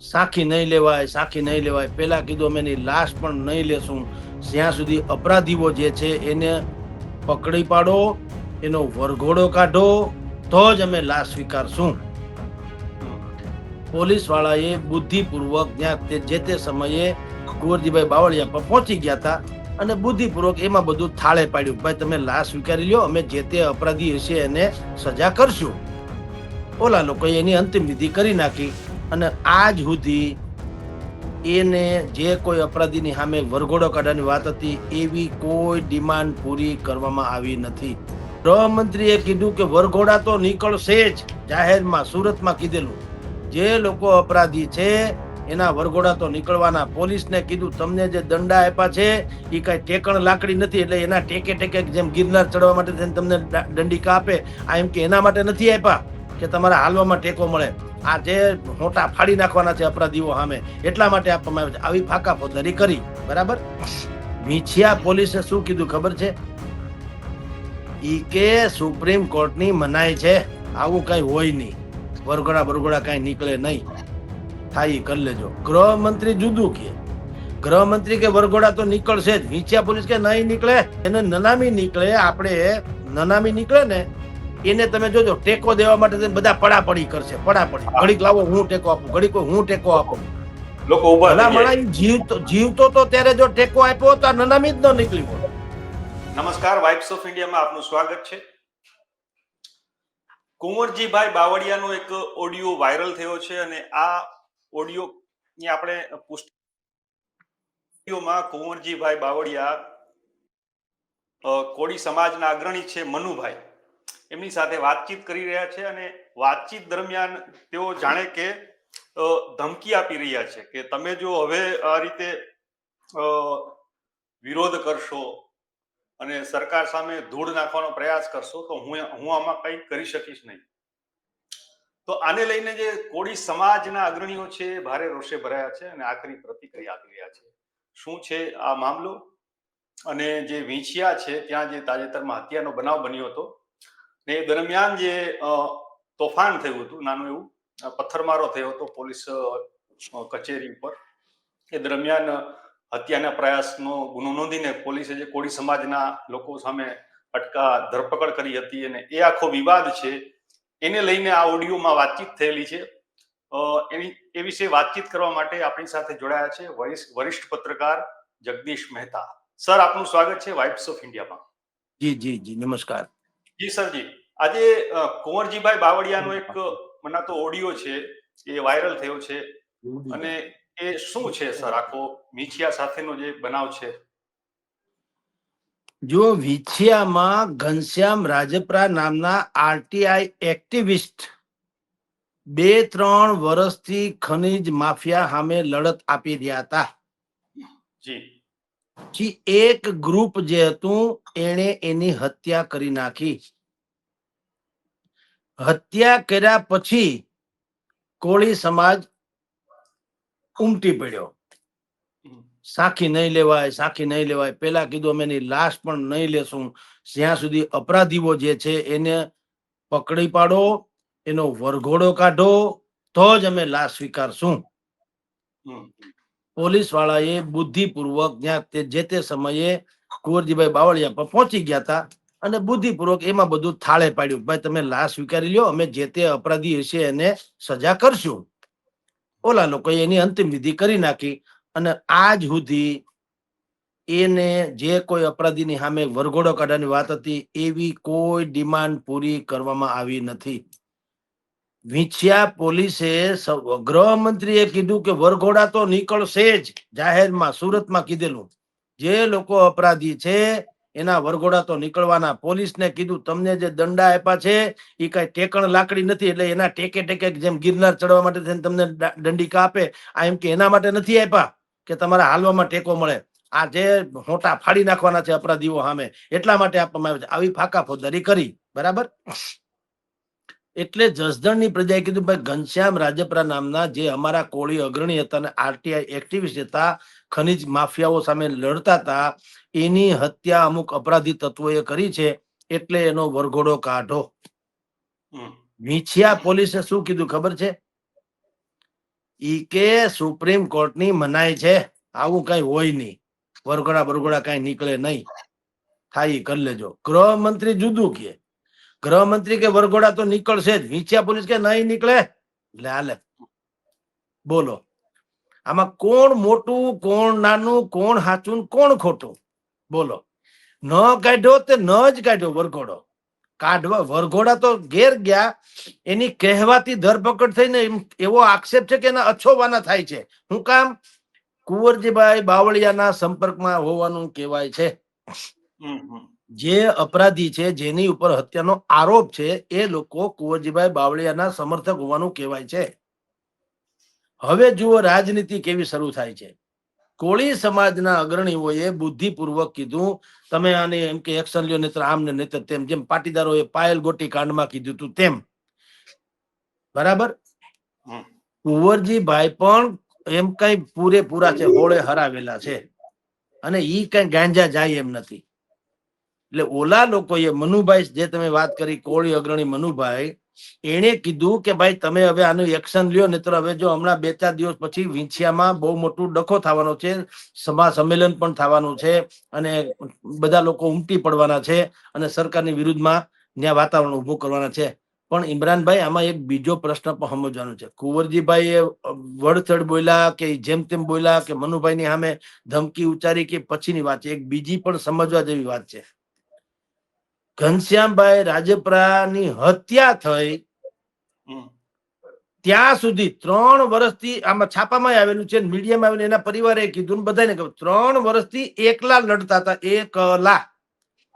સાખી નહીં લેવાય, સાખી નહીં લેવાય. પહેલાં કીધું અમે એની લાશ પણ નહીં લેશું. જ્યાં સુધી અપરાધીઓ જે છે એને પકડી પાડો, એનો વરઘોડો કાઢો, તો જ અમે લાશ સ્વીકારશું. પોલીસવાળાએ બુદ્ધિપૂર્વક જ્યાં જે તે સમયે કુંવરજીભાઈ બાવળિયા પર પહોંચી ગયા હતા અને બુદ્ધિપૂર્વક એમાં બધું થાળે પાડ્યું. ભાઈ, તમે લાશ સ્વીકારી લ્યો, અમે જે તે અપરાધી હશે એને સજા કરશું. ઓલા લોકોએ એની અંતિમ વિધિ કરી નાખી. અને આજ સુધી એને જે કોઈ અપરાધીની સામે વરઘોડો કાઢવાની વાત હતી, એવી કોઈ ડિમાન્ડ પૂરી કરવામાં આવી નથી. ગૃહમંત્રીએ કીધું કે વરઘોડા તો નીકળશે જ, જાહેરમાં, સુરતમાં કીધેલું. જે લોકો અપરાધી છે, એના વરઘોડા તો નીકળવાના. પોલીસને કીધું, તમને જે દંડા આપ્યા છે એ કાંઈ ટેકણ લાકડી નથી, એટલે એના ટેકે ટેકે જેમ ગિરનાર ચડવા માટે તમને દંડી આપે, આ એમ કે એના માટે નથી આપ્યા, કે તમારા હાલવામાં ટેકો મળે. આ જે મોટા ફાડી નાખવાના છે અપરાધીઓ સામે, એટલા માટે આપવામાં આવે છે. આવી ફાકા ફોજદારી કરી, બરાબર? વિછિયા પોલીસે શું કીધું ખબર છે? ઈ કે સુપ્રીમ કોર્ટની મનાઈ છે, આવું કઈ હોય નહીં. વરઘોડા બરઘોડા કઈ નીકળે નહીં. થાય કરી લેજો. ગૃહમંત્રી જુદું કે? ગૃહમંત્રી કે વરઘોડા તો નીકળશે જ. વિછિયા પોલીસ કે નહીં નીકળે? એને નનામી નીકળે, આપણે નનામી નીકળે ને એને તમે જોજો ટેકો દેવા માટે બધા પડાપડી કરશે પડાપડી. ઘડીક લાવો હું ટેકો આપું ઘડીક હું ટેકો આપું. લોકો ઊભા ભલામણા જીવતો જીવતો તો ત્યારે જો ટેકો આપ્યો તો નનામી જ ન નીકળી હોય નમસ્કાર વાઇબ્સ ઓફ ઇન્ડિયામાં આપનું સ્વાગત છે. કુંવરજીભાઈ બાવળિયાનો એક ઓડિયો વાયરલ થયો છે અને આ ઓડિયો ની આપણે પુસ્તક ઓડિયોમાં કુંવરજીભાઈ બાવળિયા કોળી સમાજના અગ્રણી છે મનુભાઈ. એમની સાથે વાતચીત કરી રહ્યા છે અને વાતચીત દરમિયાન તેઓ જાણે કે ધમકી આપી રહ્યા છે કે તમે જો હવે આ રીતે વિરોધ કરશો અને સરકાર સામે ધૂળ નાખવાનો પ્રયાસ કરશો, તો હું હું આમાં કંઈ કરી શકીશ નહીં. તો આને લઈને જે કોળી સમાજના અગ્રણીઓ છે, ભારે રોષે ભરાયા છે અને આખરી પ્રતિક્રિયા આપી રહ્યા છે. શું છે આ મામલો? અને જે વીંછિયા છે, ત્યાં જે તાજેતરમાં હત્યાનો બનાવ બન્યો હતો ને એ દરમિયાન જે તોફાન થયું હતું નાનું એવું પથ્થરમારો થયો હતો પોલીસ કચેરી ઉપર એ દરમિયાન હત્યાના પ્રયાસનો ગુનો નોંધીને પોલીસે જે કોળી સમાજના લોકો સામે અટકા ધરપકડ કરી હતી અને એ આખો વિવાદ છે એને લઈને આ ઓડિયોમાં વાતચીત થયેલી છે. એની એ વિશે વાતચીત કરવા માટે આપણી સાથે જોડાયા છે વરિષ્ઠ વરિષ્ઠ પત્રકાર જગદીશ મહેતા. સર આપનું સ્વાગત છે વાઇબ્સ ઓફ ઇન્ડિયામાં. જી જી જી નમસ્કાર. જી સરજી આજે કુંવરજીભાઈ બાવળિયાનો એક મનાતો ઓડિયો છે એ વાયરલ થયો છે. અને એ શું છે સર આખો મીઠિયા સાથેનો જે બનાવ છે? જો વિછિયામાં ઘનશ્યામ રાજપરા નામના આરટીઆઈ એક્ટિવિસ્ટ બે ત્રણ વર્ષથી ખનીજ માફિયા સામે લડત આપી રહ્યા હતા. જી. એક ગ્રુપ જે હતું એણે એની હત્યા કરી નાખી. હત્યા કર્યા પછી કોળી સમાજ ઉમટી પડ્યો. સાખી નહીં લેવાય સાખી નહીં લેવાય. પેલા કીધું અમે એની લાશ પણ નહીં લેશું. જ્યાં સુધી અપરાધીઓ જે છે એને પકડી પાડો એનો વરઘોડો કાઢો તો જ અમે લાશ સ્વીકારશું. પોલીસ વાળાએ બુદ્ધિપૂર્વક જ્યાં તે જે તે સમયે કુંવરજીભાઈ બાવળિયા પર પહોંચી ગયા હતા અને બુદ્ધિપૂર્વક એમાં બધું થાળે પાડ્યું. ભાઈ, તમે લાશ સ્વીકારી લ્યો, અમે જે તે અપરાધી હશે એને સજા કરશું. ઓલા લોકોએ એની અંતિમ વિધિ કરી નાખી અને આજ સુધી એને જે કોઈ અપરાધીની સામે વરઘોડો કાઢવાની વાત હતી, એવી કોઈ ડિમાન્ડ પૂરી કરવામાં આવી નથી. વિછિયા પોલીસે ગૃહમંત્રીએ કીધું કે વરઘોડા તો નીકળશે જ, જાહેરમાં, સુરતમાં કીધેલું. જે લોકો અપરાધી છે એના વરઘોડા તો નીકળવાના. પોલીસને કીધું, તમને જે દંડા આપ્યા છે, એ કઈ ટેકણ લાકડી નથી, એટલે એના ટેકે ટેકે જેમ ગિરનાર ચડવા માટે તમને દંડિકા આપે, આ એમ કે એના માટે નથી આપ્યા, કે તમારા હાલવામાં ટેકો મળે. આ જે હોટા ફાડી નાખવાના છે અપરાધીઓ સામે, એટલા માટે આપવામાં આવે છે. આવી ફાકા ફોજદારી કરી. બરાબર? એટલે જસદણની પ્રજાએ કીધું, ભાઈ, ઘનશ્યામ રાજપરા નામના જે અમારા કોળી અગ્રણી હતા અને આરટીઆઈ એક્ટિવિસ્ટ હતા ખનીજ માફિયાઓ સામે લડતા હતા. એની હત્યા અમુક અપરાધી તત્વોએ કરી છે એટલે એનો વરઘોડો કાઢો. હમ. પોલીસે શું કીધું ખબર છે? ઈ કે સુપ્રીમ કોર્ટની મનાય છે. આવું કઈ હોય નહીં. વરઘોડા બરઘોડા કઈ નીકળે નહીં. થાય કરી લેજો. ગૃહમંત્રી જુદું કે. ગૃહમંત્રી કે વરઘોડા તો નીકળશે જ. વિંછિયા પોલીસ કે નહીં નીકળે? લે બોલો. આમાં કોણ મોટું કોણ નાનું કોણ હાચું કોણ ખોટું? બોલો. ન કાઢ્યો તે ન જ કાઢ્યો વરઘોડો. કાઢવા વરઘોડા તો ઘેર ગયા. એની કહેવાતી ધરપકડ થઈને એવો આક્ષેપ છે કે એના અછોવાના થાય છે. હું કામ? કુંવરજીભાઈ બાવળિયાના સંપર્કમાં હોવાનું કહેવાય છે. જે અપરાધી છે જેની ઉપર હત્યાનો આરોપ છે એ લોકો કુંવરજીભાઈ બાવળિયાના સમર્થક હોવાનું કહેવાય છે. હવે જુઓ રાજનીતિ કેવી શરૂ થાય છે. કોળી સમાજના અગ્રણીઓએ બુદ્ધિપૂર્વક કીધું તમે આને એમ કે એક્શન લ્યો નહીતર આમ ને નહીતર તેમ. જેમ પાટીદારોએ પાયલ ગોટી કાંડમાં કીધું હતું તેમ. બરાબર. કુંવરજીભાઈ પણ એમ કઈ પૂરેપૂરા છે હોળે હરાવેલા છે. અને ઈ કઈ ગાંજા જાય એમ નથી. એટલે ઓલા લોકોએ મનુભાઈ જે તમે વાત કરી કોળી અગ્રણી મનુભાઈ એણે કીધું કે ભાઈ, તમે હવે આનું એક્શન લ્યો, નહીતર હવે જો હમણાં બે ચાર દિવસ પછી વિંછિયામાં બહુ મોટું ડખો થવાનો છે સભા સંમેલન પણ થવાનું છે અને બધા લોકો ઉમટી પડવાના છે અને સરકારની વિરુદ્ધમાં ત્યાં વાતાવરણ ઉભું કરવાના છે. પણ ઇમરાનભાઈ, આમાં એક બીજો પ્રશ્ન પણ સમજવાનો છે. કુંવરજીભાઈ એ વડથડ બોલ્યા કે જેમ તેમ બોલ્યા કે મનુભાઈની સામે ધમકી ઉચ્ચારી કે પછીની વાત છે. એક બીજી પણ સમજવા જેવી વાત છે. ઘનશ્યામભાઈ રાજપરાની હત્યા થઈ ત્યાં સુધી ત્રણ વર્ષથી આમાં છાપામાં આવેલું છે મીડિયામાં આવેલું એના પરિવારે કીધું બધાને કહ્યું ત્રણ વર્ષથી એકલા લડતા હતા એકલા.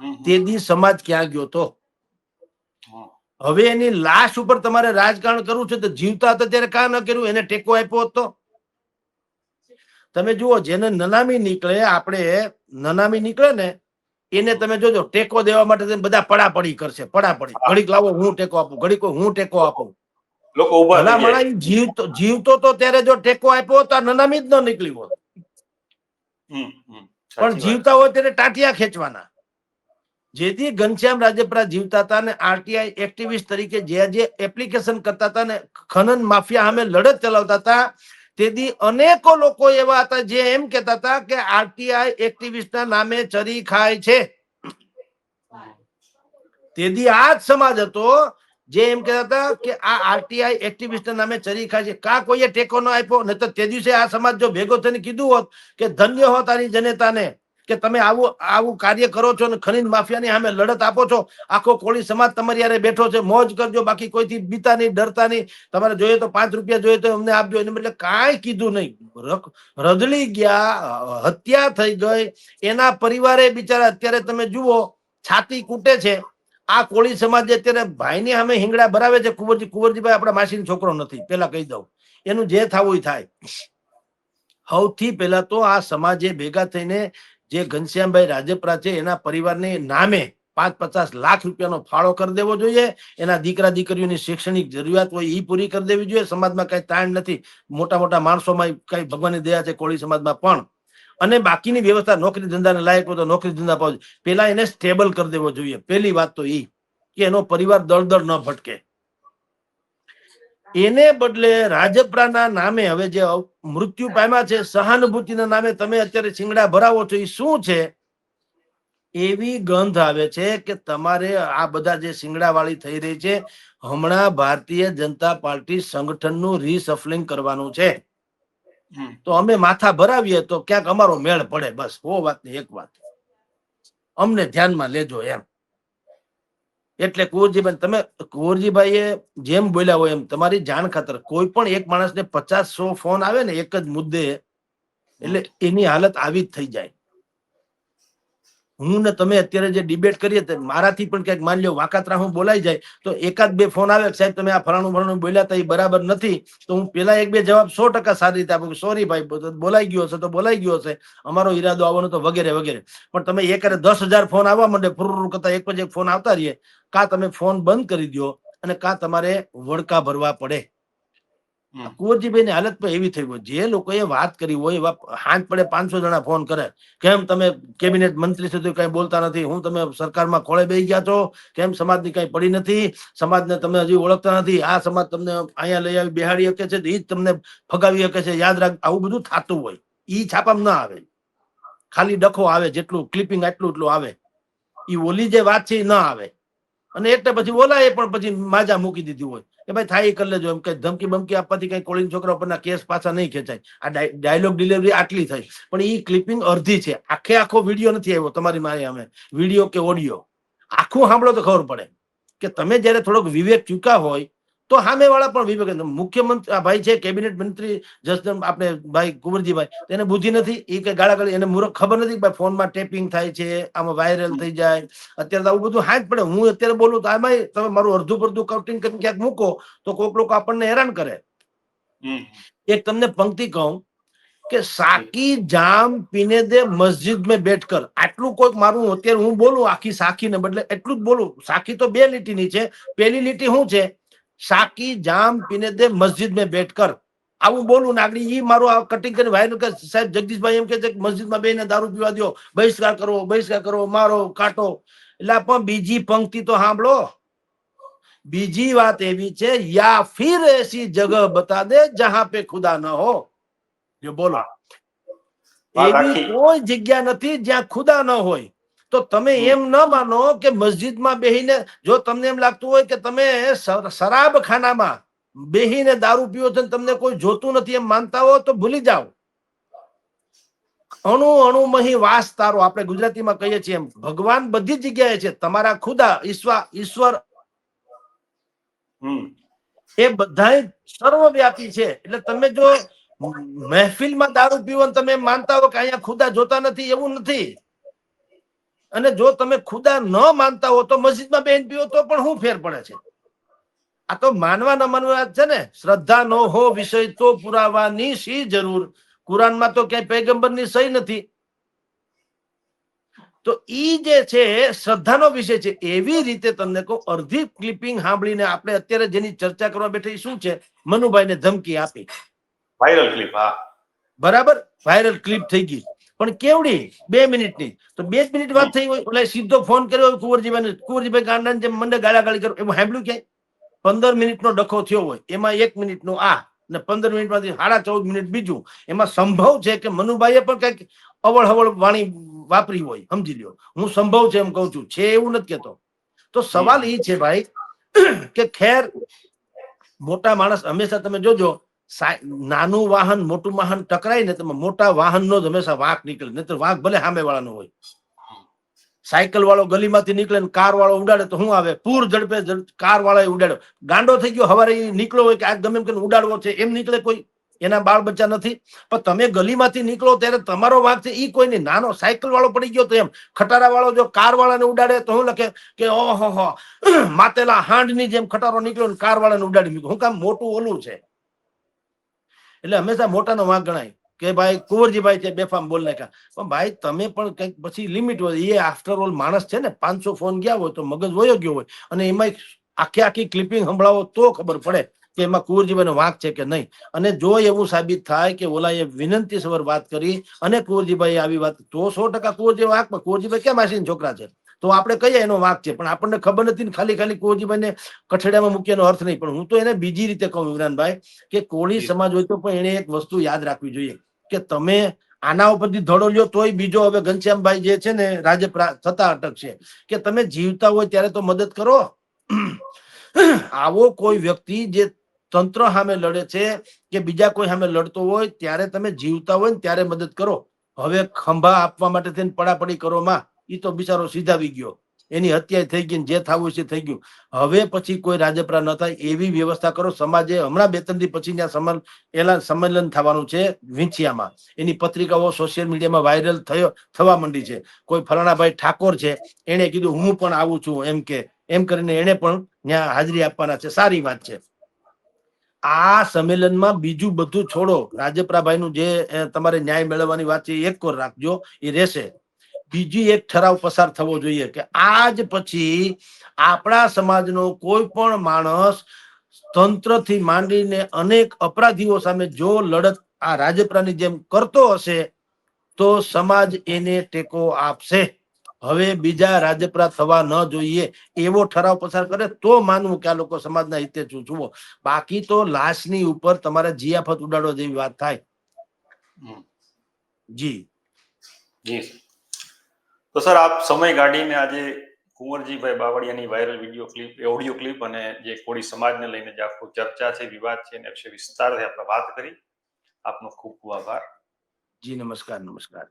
હમ તે દી સમાજ ક્યાં ગયો તો? હવે એની લાશ ઉપર તમારે રાજકારણ કરવું છે તો જીવતા હતા ત્યારે કાં ન કર્યું? એને ટેકો આપ્યો હતો? તમે જુઓ જેને નનામી નીકળે આપણે નનામી નીકળે ને એને તમે જોજો ટેકો દેવા માટે બધા પડાપડી કરશે પડાપડી. ઘડીક લાવો હું ટેકો આપું ઘડીક હું ટેકો આપું. લોકો ઊભા જીવતો જીવતો તો ત્યારે જો ટેકો આપ્યો તો નનામી જ ન નીકળી હોત. પણ જીવતા હોય ત્યારે ટાટિયા ખેંચવાના. જેથી ઘનશ્યામ રાજપરા જીવતા હતા ને આરટીઆઈ એક્ટિવિસ્ટ તરીકે જે જે એપ્લિકેશન કરતા હતા ને ખનન માફિયા સામે લડત ચલાવતા હતા તેથી અનેકો લોકો એવા હતા જે એમ કહેતા હતા કે આરટીઆઈ એક્ટિવિસ્ટના નામે ચરી ખાય છે. તેથી આ જ સમાજ હતો જે એમ કહેતા હતા કે આ આરટીઆઈ એક્ટિવિસ્ટના નામે ચરી ખાય છે. કા કોઈએ ટેકો ન આપ્યો નહીં તો તે દિવસે આ સમાજ જો ભેગો થઈને કીધું હોત કે ધન્ય હોત આની જનતાને કે તમે આવું આવું કાર્ય કરો છો અને ખનીજ માફિયાની સામે લડત આપો છો? આખો કોળી સમાજ તમારી યારે બેઠો છે, મોજ કરજો, બાકી કોઈથી બીતા નહીં ડરતા નહીં તમારે જોઈએ તો પાંચ રૂપિયા જોઈએ તો અમને આપજો, એને એટલે કાંઈ કીધું નહીં. રદલી ગયા હત્યા થઈ ગઈ. એના પરિવારે બિચારા અત્યારે તમે જુઓ, છાતી કૂટે છે. આ કોળી સમાજ અત્યારે ભાઈની સામે હિંગડા ભરાવે છે, કુંવરજી, કુંવરજીભાઈ આપણા માસીનો છોકરો નથી, પેલા કહી દઉં. એનું જે થવું થાય. સૌથી પહેલા તો આ સમાજે ભેગા થઈને જે ઘનશ્યામભાઈ રાજપરા છે, એના પરિવારને નામે પાંચ પચાસ લાખ રૂપિયાનો ફાળો કરી દેવો જોઈએ. એના દીકરા દીકરીઓની શૈક્ષણિક જરૂરિયાત હોય એ પૂરી કરી દેવી જોઈએ. સમાજમાં કઈ તાણ નથી. મોટા મોટા માણસોમાં કઈ ભગવાનની દયા છે કોળી સમાજમાં પણ. અને બાકીની વ્યવસ્થા નોકરી ધંધાને લાયક હોય તો નોકરી ધંધા પાવ પેલા એને સ્ટેબલ કરી દેવો જોઈએ. પેલી વાત તો એ કે એનો પરિવાર દળદળ ન ભટકે. એને બદલે રાજપરાના નામે હવે જે મૃત્યુ પામ્યા છે સહાનુભૂતિના નામે તમે અત્યારે શિંગડા ભરાવો છો એ શું છે? એવી ગંધ આવે છે કે તમારે આ બધા જે શિંગડા વાળી થઈ રહી છે હમણાં ભારતીય જનતા પાર્ટી સંગઠનનું રીસફલિંગ કરવાનું છે. તો અમે માથા ભરાવીએ તો ક્યાંક અમારો મેળ પડે બસ હો વાત એક વાત. અમને ધ્યાનમાં લેજો એમ. એટલે કુંવરજીભાઈ તમે કુંવરજીભાઈએ જેમ બોલ્યા હોય એમ તમારી જાણ ખાતર કોઈ પણ એક માણસને પચાસ સો ફોન આવે ને એક જ મુદ્દે, એટલે એની હાલત આવી જ થઈ જાય. હું ને તમે અત્યારે જે ડિબેટ કરીએ મારાથી પણ ક્યાંક માની લો વાકાતરા હું બોલાઈ જાય, તો એકાદ બે ફોન આવે સાહેબ તમે આ ફલાણું ફલાણું બોલ્યા હતા એ બરાબર નથી, તો હું પેલા એક બે જવાબ સો ટકા સારી રીતે આપું સોરી ભાઈ બોલાઈ ગયો હશે તો બોલાઈ ગયો હશે, અમારો ઈરાદો આવવાનો તો વગેરે વગેરે પણ તમે એક દસ હજાર ફોન આવવા માંડે ફુરર કરતા એક પછી એક ફોન આવતા રહીએ, કાં તમે ફોન બંધ કરી દો અને કાં તમારે વડકા ભરવા પડે. કુંવરજીભાઈ ની હાલત પણ એવી થઈ હોય જે લોકોએ વાત કરી હોય એવા હાથ પડે પાંચસો જણા ફોન કરે, કેમ તમે કેબિનેટ મંત્રી સુધી કઈ બોલતા નથી? હું તમે સરકારમાં ખોળે બેસી ગયા છો? કેમ સમાજની કઈ પડી નથી? સમાજને તમે હજી ઓળખતા નથી? આ સમાજ તમને અહીંયા લઈ આવી બિહાડી શકે છે? એ જ તમને ફગાવી શકે છે? યાદ રાખ, આવું બધું થતું હોય. ઈ છાપામાં ના આવે. ખાલી ડખો આવે, જેટલું ક્લિપિંગ આટલું એટલું આવે. ઈ ઓલી જે વાત છે એ ના આવે. અને એટલે પછી ઓલાએ પણ પછી માજા મૂકી દીધી હોય. કે ભાઈ થાય એ કરી લેજો. એમ કે ધમકી બમકી આપવાથી કઈ કોલિંગ છોકરા પરના કેસ પાછા નહીં ખેંચાય. આ ડાયલોગ ડિલિવરી આટલી થઈ. પણ એ ક્લિપિંગ અડધી છે. આખે આખો વીડિયો નથી આવ્યો તમારી મારી અમે. વીડિયો કે ઓડિયો. આખું સાંભળો તો ખબર પડે. કે તમે જ્યારે થોડોક વિવેક ચૂકા હોય તો સામે વાળા પણ વિવેક મુખ્યમંત્રી આ ભાઈ છે કેબિનેટ મંત્રી જસદન આપણે ભાઈ કુંવરજીભાઈ એને બુદ્ધિ નથી. એ કઈ ગાળા ગાળી એને મૂર્ખ ખબર નથી ભાઈ ફોનમાં ટેપિંગ થાય છે આમાં વાયરલ થઈ જાય. અત્યારે આવું બધું હાથ પડે. હું અત્યારે બોલું તો આમાં તમે મારું અડધું પડધું કટિંગ કરીને ક્યાંક મૂકો તો કોઈક લોકો આપણને હેરાન કરે. હમ. એક તમને પંક્તિ કહું કે સાકી જામ પીને દે મસ્જિદ મેં બેઠ કર. આટલું કોઈક મારું અત્યારે હું બોલું આખી સાખીને બદલે એટલું જ બોલું. સાખી તો બે લીટીની છે. પેલી લીટી શું છે? જામ પીને દે મસ્જિદ મેં બેઠ આવું બોલું નાગરી ઈ મારું આ કટિંગ કરીને વાયરલ કે સાહેબ જગદીશભાઈ એમ કે છે મસ્જિદમાં બેને દારૂ પીવા દો બહિષ્કાર કરવો બહિષ્કાર કરવો મારો કાટો. એટલે પણ બીજી પંક્તિ તો સાંભળો. બીજી વાત એવી છે યા ફિર એસી જગહ બતા દે જહાં પે ખુદા ન હો. જો બોલો. એવી કોઈ જગ્યા નથી જ્યાં ખુદા ન હોય. તો તમે એમ ન માનો કે મસ્જિદમાં બેહીને જો તમને એમ લાગતું હોય કે તમે શ- શરાબ ખાનામાં બેહીને દારૂ પીવો છો તમને કોઈ જોતું નથી એમ માનતા હો તો ભૂલી જાઓ. અણુ અણુમહી વાસ તારો આપણે ગુજરાતીમાં કહીએ છીએ એમ. ભગવાન બધી જગ્યાએ છે. તમારા ખુદા ઈશ્વર ઈશ્વર હમ. એ બધા સર્વવ્યાપી છે. એટલે તમે જો મહેફિલમાં દારૂ પીવો તમે માનતા હો કે અહીંયા ખુદા જોતા નથી એવું નથી. અને જો તમે ખુદા ન માનતા હો તો મસ્જિદમાં બેન પીઓ તો પણ શું ફેર પડે છે? આ તો માનવા ન માનવા છે ને. શ્રદ્ધા નો હો વિષય તો પુરાવાની શી જરૂર? કુરાનમાં તો ક્યાંય પૈગંબરની સહી નથી. તો ઈ જે છે શ્રદ્ધાનો વિષય છે એવી રીતે તમને કહું અડધી ક્લિપિંગ સાંભળીને આપણે અત્યારે જેની ચર્ચા કરવા બેઠા શું છે? મનુભાઈને ધમકી આપી. વાયરલ ક્લિપ હા. બરાબર? વાયરલ ક્લિપ થઈ ગઈ. પણ કેવડી? બે મિનિટની. તો બે જ મિનિટ વાત થઈ હોય, એટલે સીધો ફોન કર્યો કુંવરજીભાઈ કુંવરજીભાઈ ગાંડા જેમ મને ગાળાગાળી કરો એમાં સાંભળ્યું ક્યાંય? પંદર મિનિટનો ડખો થયો હોય, એમાં એક મિનિટનો આ, ને પંદર મિનિટમાંથી સાડા ચૌદ મિનિટ બીજું. એમાં સંભવ છે કે મનુભાઈએ પણ કંઈક અવળ હવળ વાણી વાપરી હોય, સમજી લ્યો. હું સંભવ છે એમ કહું છું. છે એવું નથી કેતો તો સવાલ એ છે ભાઈ, કે ખેર, મોટા માણસ હંમેશા તમે જોજો નાનું વાહન, મોટું વાહન ટકરાય ને તમે મોટા વાહનનો જ હંમેશા વાંક નીકળે, નહીતર વાંક ભલે સામે વાળાનો હોય. સાયકલ વાળો ગલીમાંથી નીકળે ને કાર વાળો ઉડાડે તો શું આવે? પૂર ઝડપે કાર વાળા ઉડાડ્યો. ગાંડો થઈ ગયો, હવારે નીકળો હોય કે આ ગમે એમ કે ઉડાડવો છે, એમ નીકળે કોઈ. એના બાળ બચ્ચા નથી. પણ તમે ગલીમાંથી નીકળો ત્યારે તમારો વાંક છે એ કોઈ નહીં નાનો સાયકલ વાળો પડી ગયો તો એમ. ખટારા વાળો જો કાર વાળાને ઉડાડે તો હું લખે? કે ઓહો હો માતેલા હાંડની જેમ ખટારો નીકળ્યો ને કાર વાળાને ઉડાડી મૂક્યો. હું કામ મોટું ઓલું છે. એટલે હંમેશા મોટાનો વાંક ગણાય. કે ભાઈ, કુંવરજીભાઈ છે, બેફામ બોલ નાખ્યા. પણ ભાઈ, તમે પણ કંઈક પછી લિમિટ હોય. એ આફ્ટર ઓલ માણસ છે ને, પાંચસો ફોન ગયા હોય તો મગજ વયો ગયો હોય. અને એમાં આખી આખી ક્લિપિંગ સંભળાવો તો ખબર પડે કે એમાં કુંવરજીભાઈનો વાંક છે કે નહીં. અને જો એવું સાબિત થાય કે ઓલાએ વિનંતી સવર વાત કરી અને કુંવરજીભાઈ આવી વાત, તો સો ટકા કુંવરજી વાંક કુંવરજીભાઈ કેમ આશીન છોકરા છે? તો આપણે કહીએ એનો વાંક છે. પણ આપણને ખબર નથી ને ખાલી ખાલી કુંવરજીભાઈને કઠેડામાં મૂક્યાનો અર્થ નહીં. પણ હું તો એને બીજી રીતે કહું ઇમરાનભાઈ કે કોળી સમાજ હોય તો પણ એને એક વસ્તુ યાદ રાખવી જોઈએ કે તમે આના ઉપરથી ધડો લ્યો તોય બીજો હવે ઘનશ્યામભાઈ જે છે ને રાજપરા થતા અટકશે કે તમે જીવતા હોય ત્યારે તો મદદ કરો. આવો કોઈ વ્યક્તિ જે તંત્ર સામે લડે છે કે બીજા કોઈ સામે લડતો હોય ત્યારે તમે જીવતા હોય ને ત્યારે મદદ કરો. હવે ખંભા આપવા માટે થઈને પડાપડી કરો માં. એ તો બિચારો સીધાવી ગયો. એની હત્યા થઈ ગઈ જે થવું છે થઈ ગયું. હવે પછી કોઈ રાજપરા ન થાય એવી વ્યવસ્થા કરો. સમાજે હમણાં બે ત્રણ પછી એલા, સંમેલન થવાનું છે વિંછિયામાં. એની પત્રિકાઓ સોશિયલ મીડિયામાં વાયરલ થયો, થવા માંડી છે. કોઈ ફલાણાભાઈ ઠાકોર છે એને કીધું હું પણ આવું છું એમ કે, એમ કરીને એને પણ ત્યાં હાજરી આપવાના છે. સારી વાત છે. આ સંમેલનમાં બીજું બધું છોડો. રાજપરાભાઈનું જે તમારે ન્યાય મેળવવાની વાત છે એક કોર રાખજો. એ રહેશે. બીજી એક ઠરાવ પસાર થવો જોઈએ કે આજ પછી આપણા સમાજનો કોઈ પણ માણસ તંત્રથી માંડીને અનેક અપરાધીઓ સામે જો લડત આ રાજપરાની જેમ કરતો હશે તો સમાજ એને ટેકો આપશે હવે બીજા રાજપરા થવા ન જોઈએ એવો ઠરાવ પસાર કરે તો માનવું કે આ લોકો સમાજના હિતે જુઓ બાકી તો લાશની ઉપર તમારે જિયાફત ઉડાડવા જેવી વાત થાય. જી જી. તો સર, આપ સમય કાઢીને આજે Kunvarjibhai બાવળિયાની viral video clip audio clip અને જે કોળી સમાજને લઈને જે આખું ચર્ચા છે, વિવાદ છે, એના વિશે વિસ્તારથી આપણે વાત કરી. આપનો ખૂબ ખૂબ આભાર. જી, નમસ્કાર નમસ્કાર.